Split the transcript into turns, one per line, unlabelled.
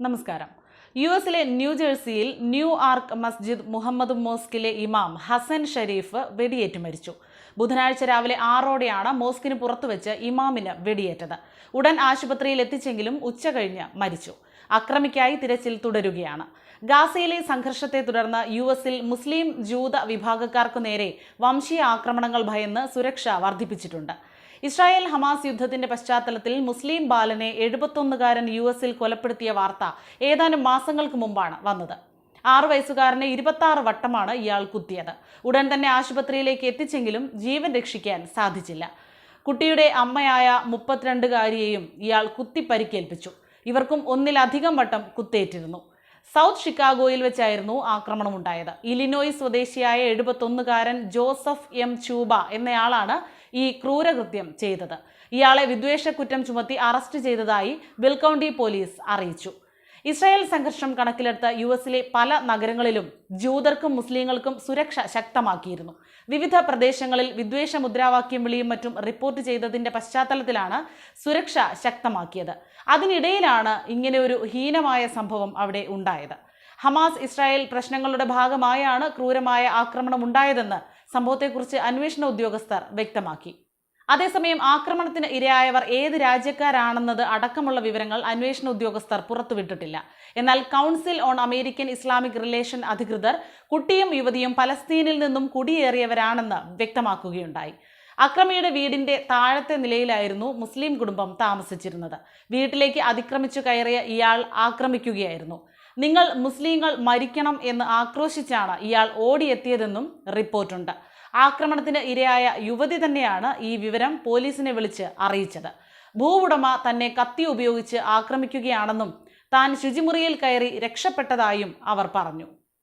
നമസ്കാരം യു എസിലെ ന്യൂജേഴ്സിയിൽ ന്യൂ ആർക്ക് മസ്ജിദ് മുഹമ്മദ് മോസ്കിലെ ഇമാം ഹസൻ ഷരീഫ് വെടിയേറ്റ് മരിച്ചു. ബുധനാഴ്ച രാവിലെ ആറോടെയാണ് മോസ്കിന് പുറത്തുവെച്ച് ഇമാമിന് വെടിയേറ്റത്. ഉടൻ ആശുപത്രിയിൽ എത്തിച്ചെങ്കിലും ഉച്ച കഴിഞ്ഞ് മരിച്ചു. അക്രമിക്കായി തിരച്ചിൽ തുടരുകയാണ്. ഗാസയിലെ സംഘർഷത്തെ തുടർന്ന് യു എസിൽ മുസ്ലിം ജൂത വിഭാഗക്കാർക്കു നേരെ വംശീയ ആക്രമണങ്ങൾ ഭയന്ന് സുരക്ഷ വർദ്ധിപ്പിച്ചിട്ടുണ്ട്. ഇസ്രായേൽ ഹമാസ് യുദ്ധത്തിന്റെ പശ്ചാത്തലത്തിൽ മുസ്ലിം ബാലനെ എഴുപത്തൊന്നുകാരൻ യു എസിൽ കൊലപ്പെടുത്തിയ വാർത്ത ഏതാനും മാസങ്ങൾക്ക് മുമ്പാണ് വന്നത്. ആറ് വയസ്സുകാരനെ ഇരുപത്തി ആറ് വട്ടമാണ് ഇയാൾ കുത്തിയത്. ഉടൻ തന്നെ ആശുപത്രിയിലേക്ക് എത്തിച്ചെങ്കിലും ജീവൻ രക്ഷിക്കാൻ സാധിച്ചില്ല. കുട്ടിയുടെ അമ്മയായ മുപ്പത്തിരണ്ടുകാരിയെയും ഇയാൾ കുത്തി പരിക്കേൽപ്പിച്ചു ഇവർക്കും ഒന്നിലധികം വട്ടം കുത്തേറ്റിരുന്നു. സൗത്ത് ഷിക്കാഗോയിൽ വെച്ചായിരുന്നു ആക്രമണം ആക്രമണമുണ്ടായത്. ഇലിനോയ് സ്വദേശിയായ എഴുപത്തൊന്നുകാരൻ ജോസഫ് എം ചൂബ എന്നയാളാണ് ഈ ക്രൂരകൃത്യം ചെയ്തത്. ഇയാളെ വിദ്വേഷക്കുറ്റം ചുമത്തി അറസ്റ്റ് ചെയ്തതായി ബിൽകൗണ്ടി പോലീസ് അറിയിച്ചു. ഇസ്രായേൽ സംഘർഷം കണക്കിലെടുത്ത് യു എസിലെ പല നഗരങ്ങളിലും ജൂതർക്കും മുസ്ലിങ്ങൾക്കും സുരക്ഷ ശക്തമാക്കിയിരുന്നു. വിവിധ പ്രദേശങ്ങളിൽ വിദ്വേഷ മുദ്രാവാക്യം വിളിയും മറ്റും റിപ്പോർട്ട് ചെയ്തതിന്റെ പശ്ചാത്തലത്തിലാണ് സുരക്ഷ ശക്തമാക്കിയത്. അതിനിടയിലാണ് ഇങ്ങനെ ഒരു ഹീനമായ സംഭവം അവിടെ ഉണ്ടായത്. ഹമാസ് ഇസ്രായേൽ പ്രശ്നങ്ങളുടെ ഭാഗമായാണ് ക്രൂരമായ ആക്രമണം ഉണ്ടായതെന്ന് സംഭവത്തെക്കുറിച്ച് അന്വേഷണ ഉദ്യോഗസ്ഥർ വ്യക്തമാക്കി. അതേസമയം ആക്രമണത്തിന് ഇരയായവർ ഏത് രാജ്യക്കാരാണെന്നത് അടക്കമുള്ള വിവരങ്ങൾ അന്വേഷണ ഉദ്യോഗസ്ഥർ പുറത്തുവിട്ടിട്ടില്ല. എന്നാൽ council on American Islamic relation അധികൃതർ കുട്ടിയും യുവതിയും പലസ്തീനിൽ നിന്നും കുടിയേറിയവരാണെന്ന് വ്യക്തമാക്കുകയുണ്ടായി. അക്രമിയുടെ വീടിന്റെ താഴത്തെ നിലയിലായിരുന്നു മുസ്ലിം കുടുംബം താമസിച്ചിരുന്നത്. വീട്ടിലേക്ക് അതിക്രമിച്ചു കയറിയ ഇയാൾ ആക്രമിക്കുകയായിരുന്നു. നിങ്ങൾ മുസ്ലിങ്ങൾ മരിക്കണം എന്ന് ആക്രോശിച്ചാണ് ഇയാൾ ഓടിയെത്തിയതെന്നും റിപ്പോർട്ടുണ്ട്. ആക്രമണത്തിന് ഇരയായ യുവതി തന്നെയാണ് ഈ വിവരം പോലീസിനെ വിളിച്ച് അറിയിച്ചത്. ഭൂവുടമ തന്നെ കത്തി ഉപയോഗിച്ച് ആക്രമിക്കുകയാണെന്നും താൻ ശുചിമുറിയിൽ കയറി രക്ഷപ്പെട്ടതായും അവർ പറഞ്ഞു.